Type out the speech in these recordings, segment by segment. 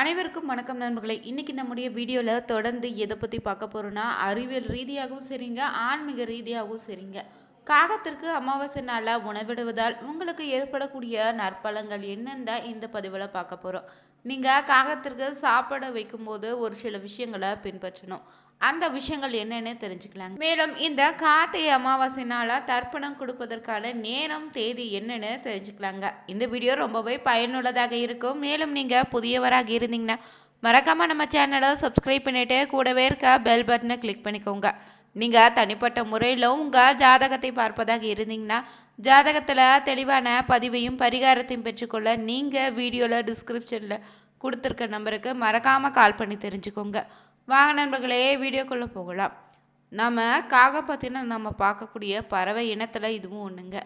அனைவருக்கும் வணக்கம் நண்பர்களே. இன்னைக்கு நம்முடைய வீடியோவில் தொடர்ந்து எதை பற்றி பார்க்க போகிறோன்னா அறிவியல் ரீதியாகவும் சரிங்க ஆன்மீக ரீதியாகவும் சரிங்க. காகத்திற்கு அமாவாசை நாளில் உணவிடுவதால் உங்களுக்கு ஏற்படக்கூடிய நற்பலங்கள் என்னென்ன இந்த பதிவில் பார்க்க போகிறோம் நீங்கள் காகத்திற்கு சாப்பிட வைக்கும்போது ஒரு சில விஷயங்களை பின்பற்றணும். அந்த விஷயங்கள் என்னன்னு தெரிஞ்சுக்கலாங்க. மேலும் இந்த கார்த்திகை அமாவாசைனால தர்ப்பணம் கொடுப்பதற்கான நேரம் தேதி என்னன்னு தெரிஞ்சுக்கலாங்க. இந்த வீடியோ ரொம்பவே பயனுள்ளதாக இருக்கும். மேலும் நீங்க புதியவராக இருந்தீங்கன்னா மறக்காமல் நம்ம சேனலை சப்ஸ்கிரைப் பண்ணிட்டு கூடவே இருக்க பெல் பட்டனை கிளிக் பண்ணிக்கோங்க. நீங்கள் தனிப்பட்ட முறையில் உங்கள் ஜாதகத்தை பார்ப்பதாக இருந்தீங்கன்னா ஜாதகத்தில் தெளிவான பதிவையும் பரிகாரத்தையும் பெற்றுக்கொள்ள நீங்கள் வீடியோவில் டிஸ்கிரிப்ஷனில் கொடுத்துருக்க நம்பருக்கு மறக்காமல் கால் பண்ணி தெரிஞ்சுக்கோங்க. வாங்க நண்பர்களே வீடியோக்குள்ளே போகலாம். நம்ம காக பற்றின நம்ம பார்க்கக்கூடிய பறவை இனத்தில் இதுவும் ஒன்றுங்க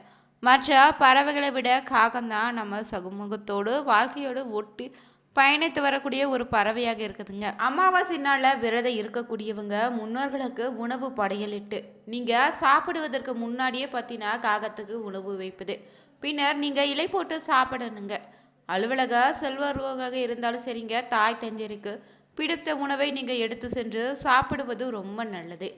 மற்ற பறவைகளை விட காகம்தான் நம்ம சகுமுகத்தோடு வாழ்க்கையோடு ஒட்டி பயணித்து வரக்கூடிய ஒரு பறவையாக இருக்குதுங்க. அமாவாசை நாளில் விரதம் இருக்கக்கூடியவங்க முன்னோர்களுக்கு உணவு படையலிட்டு நீங்கள் சாப்பிடுவதற்கு முன்னாடியே பார்த்தீங்கன்னா காகத்துக்கு உணவு வைப்பது. பின்னர் நீங்கள் இலை போட்டு சாப்பிடணுங்க. அலுவலக செல்வர்களாக இருந்தாலும் சரிங்க தாய் தந்தையருக்கு பிடித்த உணவை நீங்கள் எடுத்து சென்று சாப்பிடுவது ரொம்ப நல்லது.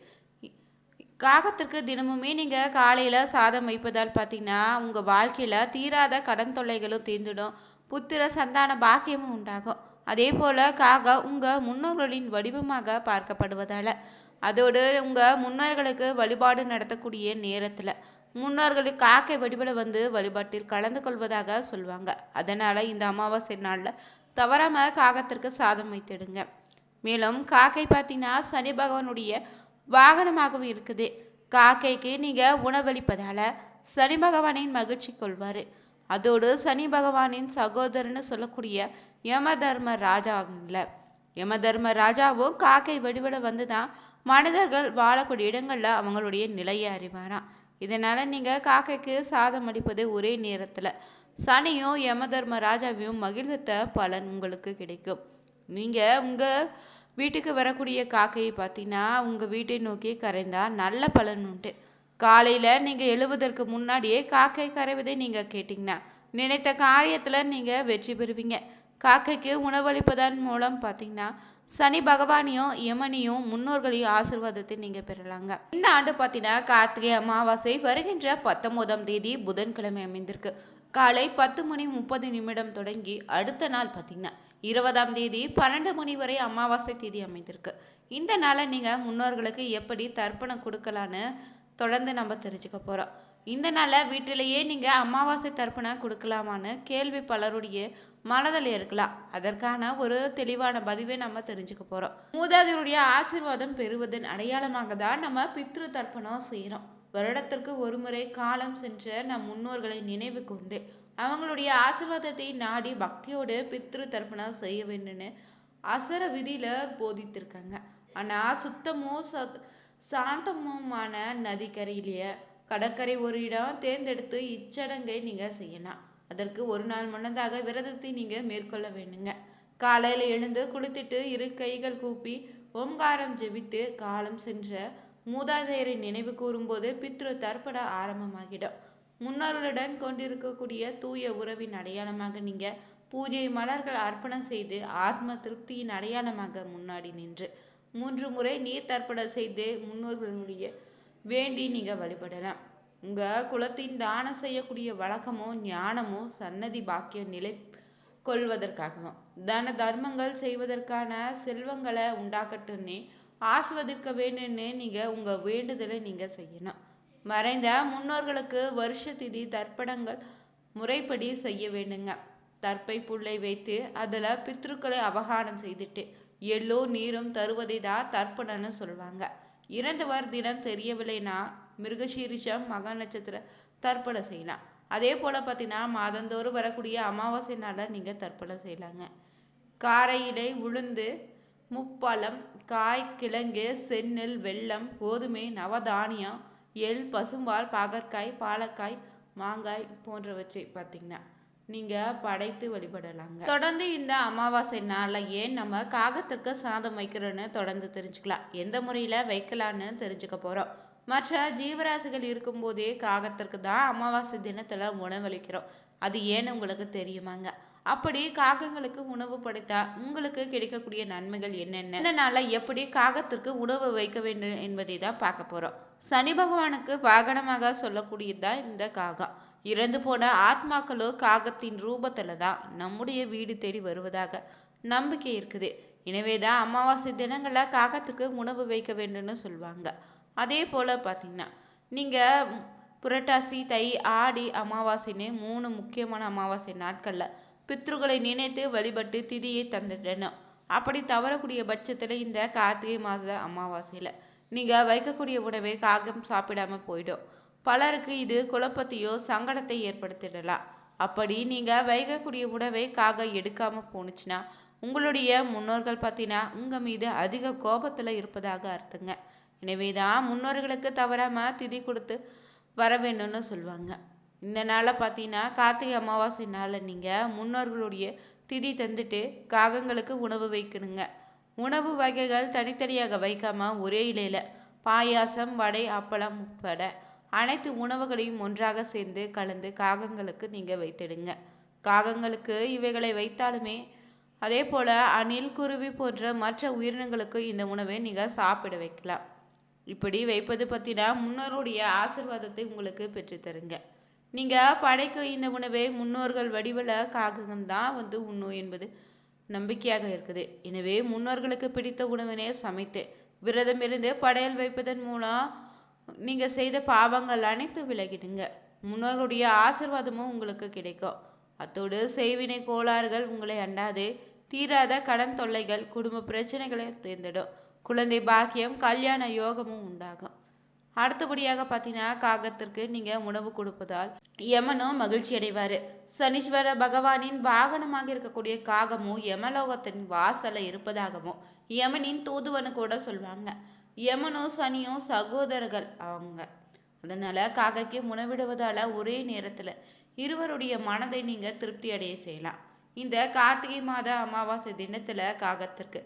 காகத்திற்கு தினமுமே நீங்கள் காலையில் சாதம் வைப்பதால் பார்த்தீங்கன்னா உங்கள் வாழ்க்கையில் தீராத கடன் தொல்லைகளும் தீர்ந்துடும். புத்திர சந்தான பாக்கியமும் உண்டாகும். அதே போல் காகா உங்கள் முன்னோர்களின் வடிவமாக பார்க்கப்படுவதால். அதோடு உங்கள் முன்னோர்களுக்கு வழிபாடு நடத்தக்கூடிய நேரத்தில் முன்னோர்களுக்கு காக்கை வடிவில் வந்து வழிபாட்டில் கலந்து கொள்வதாக சொல்லுவாங்க அதனால் இந்த அமாவாசை நாளில் தவறாம காகத்திற்கு சாதம் வைத்திடுங்க. மேலும் காக்கை பார்த்தீங்கன்னா சனி பகவானுடைய வாகனமாகவும் இருக்குது. காக்கைக்கு நீங்க உணவளிப்பதால சனி பகவானின் மகிழ்ச்சி கொள்வாரு. அதோடு சனி பகவானின் சகோதரன்னு சொல்லக்கூடிய யம தர்ம ராஜாங்கல்ல யம தர்ம ராஜாவும் காக்கை வடிவில வந்துதான் மனிதர்கள் வாழக்கூடிய இடங்கள்ல அவங்களுடைய நிலையை அறிவாராம். இதனால நீங்க காக்கைக்கு சாதம் அடிப்பது ஒரே நேரத்துல. சனியும் யம தர்ம ராஜாவையும் மகிழ்வித்த பலன் உங்களுக்கு கிடைக்கும். நீங்க உங்க வீட்டுக்கு வரக்கூடிய காக்கையை பார்த்தீங்கன்னா உங்க வீட்டை நோக்கி கரைந்தா நல்ல பலன் உண்டு. காலையில நீங்க எழுவதற்கு முன்னாடியே காக்கை கரைவதை நீங்க கேட்டிங்கன்னா நினைத்த காரியத்துல நீங்க வெற்றி பெறுவீங்க. காக்கைக்கு உணவளிப்பதன் மூலம் பார்த்தீங்கன்னா சனி பகவானையும் யமனையும் முன்னோர்களையும் ஆசிர்வாதத்தை நீங்க பெறலாங்க. இந்த ஆண்டு பார்த்தீங்கன்னா கார்த்திகை அமாவாசை வருகின்ற பத்தொன்பதாம் தேதி புதன்கிழமை அமைந்திருக்கு. காலை பத்து மணி முப்பது நிமிடம் தொடங்கி அடுத்த நாள் பார்த்தீங்கன்னா இருபதாம் தேதி பன்னெண்டு மணி வரை அமாவாசை தேதி அமைந்திருக்கு. இந்த நாளை நீங்க முன்னோர்களுக்கு எப்படி தர்ப்பணம் கொடுக்கலான்னு தொடர்ந்து நம்ம தெரிஞ்சுக்க போகிறோம் இந்த நாளில் வீட்டிலேயே நீங்கள் அமாவாசை தர்ப்பணம் கொடுக்கலாமான்னு கேள்வி பலருடைய மனதில் இருக்கலாம். அதற்கான ஒரு தெளிவான பதிவை நம்ம தெரிஞ்சுக்க போகிறோம் மூதாதையருடைய ஆசிர்வாதம் பெறுவதன் அடையாளமாக தான் நம்ம பித்ரு தர்ப்பணம் செய்கிறோம் வருடத்திற்கு ஒரு முறை காலம் சென்ற நம் முன்னோர்களை நினைவு கொண்டு அவங்களுடைய ஆசிர்வாதத்தை நாடி பக்தியோடு பித்ரு தர்ப்பணம் செய்ய வேண்டும்னு அசர விதியில போதித்திருக்காங்க. ஆனால் சுத்தமோ சத் சாந்தமுமான நதிக்கரையிலேயே கடற்கரை ஒரு இடம் தேர்ந்தெடுத்து இச்சடங்கை நீங்க செய்யலாம். அதற்கு ஒரு நாள் முன்னதாக விரதத்தை நீங்க மேற்கொள்ள வேண்டுங்க. காலையில எழுந்து குளித்துட்டு இரு கைகள் கூப்பி ஓம்காரம் ஜெபித்து காலம் சென்ற மூதாதையரை நினைவு கூறும்போது பித்ரு தர்ப்பண ஆரம்பமாகிடும். முன்னோர்களுடன் கொண்டிருக்கக்கூடிய தூய உறவின் அடையாளமாக நீங்க பூஜை மலர்கள் அர்ப்பணம் செய்து ஆத்ம திருப்தியின் அடையாளமாக முன்னாடி நின்று மூன்று முறை நீர் தர்ப்பணம் செய்து முன்னோர்களுடைய வேண்டி நீங்கள் வழிபடலாம். உங்கள் குலத்தின் தானம் செய்யக்கூடிய வழக்கமோ ஞானமோ சன்னதி பாக்கியம் நிலை கொள்வதற்காகவும் தான தர்மங்கள் செய்வதற்கான செல்வங்களை உண்டாக்கட்டும்னே ஆஸ்வதிக்க வேண்டும்னு நீங்கள் உங்கள் வேண்டுதலை நீங்கள் செய்யணும். மறைந்த முன்னோர்களுக்கு வருஷ திதி தர்ப்பணங்கள் முறைப்படி செய்ய வேண்டுங்க. தற்பை புல்லை வைத்து அதில் பித்ருக்களை அவகானம் செய்துட்டு எள்ளோ நீரும் தருவதை தான் தர்ப்பணம்னு சொல்லுவாங்க இறந்தவர் தினம் தெரியவில்லைன்னா மிருகசீரிஷம் மக நட்சத்திர தர்ப்பணம் செய்யலாம் அதே போல பார்த்தீங்கன்னா மாதந்தோறும் வரக்கூடிய அமாவாசை நாளில் நீங்கள் தர்ப்பணம் செய்யலாங்க காரை இலை உளுந்து முப்பழம் காய் கிழங்கு செந்நெல் வெல்லம் கோதுமை நவதானியம் எள் பசும்பால் பாகற்காய் பாலக்காய் மாங்காய் போன்றவற்றை பார்த்தீங்கன்னா நீங்க படைத்து வழிபடலாங்க. தொடர்ந்து இந்த அமாவாசை நாள்ல ஏன் நம்ம காகத்திற்கு சாதம் வைக்கிறோன்னு தொடர்ந்து தெரிஞ்சுக்கலாம். எந்த முறையில வைக்கலான்னு தெரிஞ்சுக்க போறோம். மற்ற ஜீவராசிகள் இருக்கும்போதே காகத்திற்கு தான் அமாவாசை தினத்துல உணவளிக்கிறோம் அது ஏன்னு உங்களுக்கு தெரியுமாங்க? அப்படி காகங்களுக்கு உணவு படைத்தா உங்களுக்கு கிடைக்கக்கூடிய நன்மைகள் என்னென்ன? இந்த எப்படி காகத்திற்கு உணவு வைக்க வேண்டும் என்பதை தான் பார்க்க போறோம். சனி பகவானுக்கு வாகனமாக சொல்லக்கூடியதுதான் இந்த காகம். இறந்து போன ஆத்மாக்களோ காகத்தின் ரூபத்துல தான் நம்முடைய வீடு தேடி வருவதாக நம்பிக்கை இருக்குது. எனவேதான் அமாவாசை தினங்களில் காகத்துக்கு உணவு வைக்க வேண்டும்னு சொல்லுவாங்க அதே போல பாத்தீங்கன்னா நீங்க புரட்டாசி தை ஆடி அமாவாசைன்னு மூணு முக்கியமான அமாவாசை நாட்கள்ல பித்ருகளை நினைத்து வழிபட்டு திதியை தந்துடணும் அப்படி தவறக்கூடிய பட்சத்துல இந்த கார்த்திகை மாத அமாவாசையில நீங்க வைக்கக்கூடிய உணவை காகம் சாப்பிடாம போயிடும். பலருக்கு இது குழப்பத்தையோ சங்கடத்தை ஏற்படுத்திடலாம் அப்படி நீங்க வைக்கக்கூடிய உணவை காகம் எடுக்காம போணுச்சுன்னா உங்களுடைய முன்னோர்கள் பார்த்தீங்கன்னா உங்க மீது அதிக கோபத்துல இருப்பதாக அர்த்தங்க. எனவேதான் முன்னோர்களுக்கு தவறாம திதி கொடுத்து வர வேணும்னு சொல்லுவாங்க இந்த நாளை பார்த்தீங்கன்னா கார்த்திகை அமாவாசை நாளில் நீங்கள் முன்னோர்களுடைய திதி தந்துட்டு காகங்களுக்கு உணவு வைக்கணுங்க. உணவு வகைகள் தனித்தனியாக வைக்காமல் ஒரே இலையில் பாயாசம் வடை அப்பளம் உட்பட அனைத்து உணவுகளையும் ஒன்றாக சேர்ந்து கலந்து காகங்களுக்கு நீங்க வைத்திடுங்க. காகங்களுக்கு இவைகளை வைத்தாலுமே அதே போல அணில் குருவி போன்ற மற்ற உயிரினங்களுக்கு இந்த உணவை நீங்க சாப்பிட வைக்கலாம். இப்படி வைப்பது பத்தினா முன்னோருடைய ஆசிர்வாதத்தை உங்களுக்கு பெற்றுத்தருங்க நீங்க படைக்க இந்த உணவை முன்னோர்கள் வடிவில் காகங்கள் தான் வந்து உண்ணும் என்பது நம்பிக்கையாக இருக்குது. எனவே முன்னோர்களுக்கு பிடித்த உணவினை சமைத்து விரதம் இருந்து படையல் வைப்பதன் மூலம் நீங்க செய்த பாவங்கள் அனைத்து விலகிடுங்க. முன்னோர்களுடைய ஆசிர்வாதமும் உங்களுக்கு கிடைக்கும். அத்தோடு செய்வினை கோளாறுகள் உங்களை அண்டாது. தீராத கடன் தொல்லைகள் குடும்ப பிரச்சனைகளை தேர்ந்தெடும். குழந்தை பாக்கியம் கல்யாண யோகமும் உண்டாகும். அடுத்தபடியாக பார்த்தீங்கன்னா காகத்திற்கு நீங்க உணவு கொடுப்பதால் யமனும் மகிழ்ச்சி அடைவாரு. சனீஸ்வர பகவானின் வாகனமாக இருக்கக்கூடிய காகமும் யமலோகத்தின் வாசலை இருப்பதாகவும் யமனின் தூதுவனு கூட சொல்லுவாங்க யமனோ சனியோ சகோதரர்கள் அவங்க. அதனால காக்கைக்கு உணவிடுவதால ஒரே நேரத்துல இருவருடைய மனதை நீங்க திருப்தி அடைய செய்யலாம். இந்த கார்த்திகை மாத அமாவாசை தினத்துல காகத்திற்கு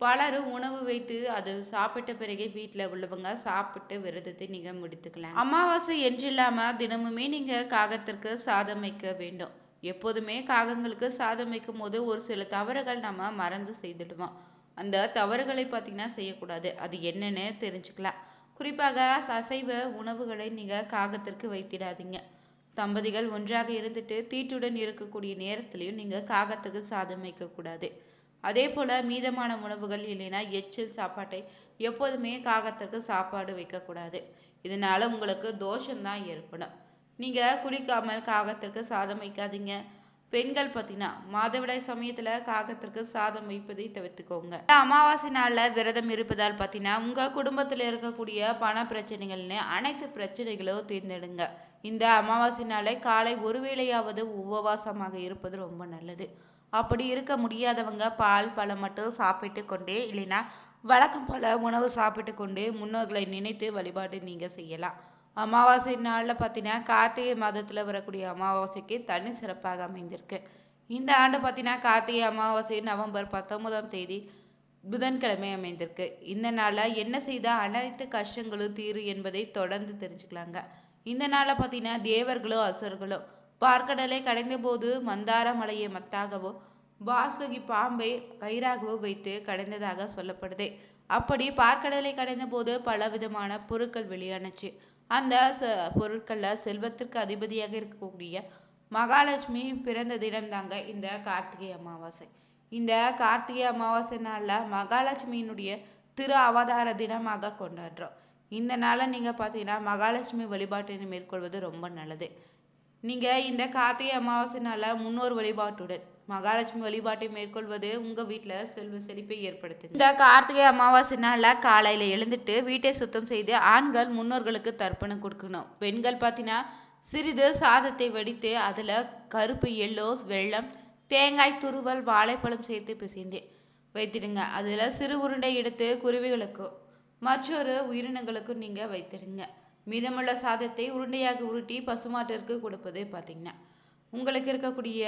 பலரும் உணவு வைத்து அது சாப்பிட்ட பிறகே வீட்டில் உள்ளவங்க சாப்பிட்டு விரதத்தை நீங்க முடித்துக்கலாம். அமாவாசை என்றில்லாம தினமுமே நீங்க காகத்திற்கு சாதம் வைக்க வேண்டும். எப்போதுமே காகங்களுக்கு சாதம் வைக்கும் போது ஒரு சில தவறுகள் நம்ம மறந்து செய்துடுவோம். அந்த தவறுகளை பார்த்தீங்கன்னா செய்யக்கூடாது. அது என்னன்னு தெரிஞ்சுக்கலாம். குறிப்பாக அசைவ உணவுகளை நீங்கள் காகத்திற்கு வைத்திடாதீங்க. தம்பதிகள் ஒன்றாக இருந்துட்டு தீட்டுடன் இருக்கக்கூடிய நேரத்திலையும் நீங்கள் காகத்துக்கு சாதம் வைக்கக்கூடாது. அதே போல் மீதமான உணவுகள் இல்லைன்னா எச்சில் சாப்பாட்டை எப்போதுமே காகத்திற்கு சாப்பாடு வைக்கக்கூடாது. இதனால உங்களுக்கு தோஷம்தான் ஏற்படும். நீங்கள் குளிக்காமல் காகத்திற்கு சாதம் வைக்காதீங்க. பெண்கள் பார்த்தீங்கன்னா மாதவிடாய் சமயத்துல காகத்திற்கு சாதம் வைப்பதை தவிர்த்துக்கோங்க. அமாவாசை நாள்ல விரதம் இருப்பதால் பார்த்தீங்கன்னா உங்க குடும்பத்துல இருக்கக்கூடிய பண பிரச்சனைகள்னு அனைத்து பிரச்சனைகளும் தீர்ந்தெடுங்க. இந்த அமாவாசை நாளை காலை ஒருவேளையாவது உபவாசமாக இருப்பது ரொம்ப நல்லது. அப்படி இருக்க முடியாதவங்க பால் பழம் மட்டும் சாப்பிட்டு கொண்டே இல்லைன்னா வழக்கம் போல உணவு சாப்பிட்டு கொண்டு முன்னோர்களை நினைத்து வழிபாடு நீங்க செய்யலாம். அமாவாசை நாள்ல பார்த்தீங்கன்னா கார்த்திகை மாதத்துல வரக்கூடிய அமாவாசைக்கு தனி சிறப்பாக அமைந்திருக்கு. இந்த ஆண்டு பார்த்தீங்கன்னா கார்த்திகை அமாவாசை நவம்பர் பத்தொன்பதாம் தேதி புதன்கிழமை அமைந்திருக்கு. இந்த நாளில் என்ன செய்தால் அனைத்து கஷ்டங்களும் தீரு என்பதை தொடர்ந்து தெரிஞ்சுக்கலாங்க. இந்த நாளில் பார்த்தீங்கன்னா தேவர்களோ அசுரர்களோ பார்க்கடலை கடைந்த போது மந்தார மலையை மத்தாகவோ வாசுகி பாம்பை கயிறாகவோ வைத்து கடைந்ததாக சொல்லப்படுது. அப்படி பார்க்கடலை கடைந்த போது பலவிதமான பொருட்கள் வெளியானுச்சு. அந்த ச பொருட்கள்ல செல்வத்திற்கு அதிபதியாக இருக்கக்கூடிய மகாலட்சுமி பிறந்த தினம் தாங்க இந்த கார்த்திகை அமாவாசை. இந்த கார்த்திகை அமாவாசை நாளில் மகாலட்சுமியினுடைய திரு அவதார தினமாக கொண்டாடுறோம். இந்த நாளை நீங்கள் பார்த்தீங்கன்னா மகாலட்சுமி வழிபாட்டினை மேற்கொள்வது ரொம்ப நல்லது. நீங்கள் இந்த கார்த்திகை அமாவாசை நாளில் முன்னோர் வழிபாட்டுடன் மகாலட்சுமி வழிபாட்டை மேற்கொள்வது உங்க வீட்டுல செல்வ செழிப்பை ஏற்படுத்தும் இந்த கார்த்திகை அமாவாசை நாள்ல காலையில எழுந்துட்டு வீட்டை சுத்தம் செய்து ஆண்கள் முன்னோர்களுக்கு தர்ப்பணம் கொடுக்கணும். பெண்கள் பார்த்தீங்கன்னா சிறிது சாதத்தை வடித்து அதுல கருப்பு எல்லோ வெள்ளம் தேங்காய் துருவல் வாழைப்பழம் சேர்த்து பிசைந்து வைத்திடுங்க. அதுல சிறு உருண்டை எடுத்து குருவிகளுக்கோ மற்றொரு உயிரினங்களுக்கும் நீங்க வைத்திடுங்க. மீதமுள்ள சாதத்தை உருண்டையாக உருட்டி பசுமாட்டிற்கு கொடுப்பது பார்த்தீங்கன்னா உங்களுக்கு இருக்கக்கூடிய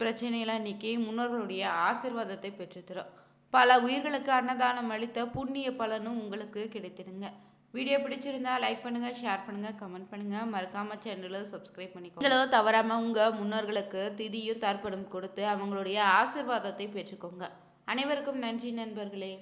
பிரச்சனையெல்லாம் நீக்கி முன்னோர்களுடைய ஆசிர்வாதத்தை பெற்றுத்தரும் பல உயிர்களுக்கு அன்னதானம் அளித்த புண்ணிய பலனும் உங்களுக்கு கிடைத்திடுங்க. வீடியோ பிடிச்சிருந்தா லைக் பண்ணுங்க ஷேர் பண்ணுங்க கமெண்ட் பண்ணுங்க. மறக்காம சேனலை சப்ஸ்கிரைப் பண்ணிக்கோங்க. நீங்களும் தவறாம உங்க முன்னோர்களுக்கு திதியும் தர்ப்பணம் கொடுத்து அவங்களுடைய ஆசிர்வாதத்தை பெற்றுக்கோங்க. அனைவருக்கும் நன்றி நண்பர்களே.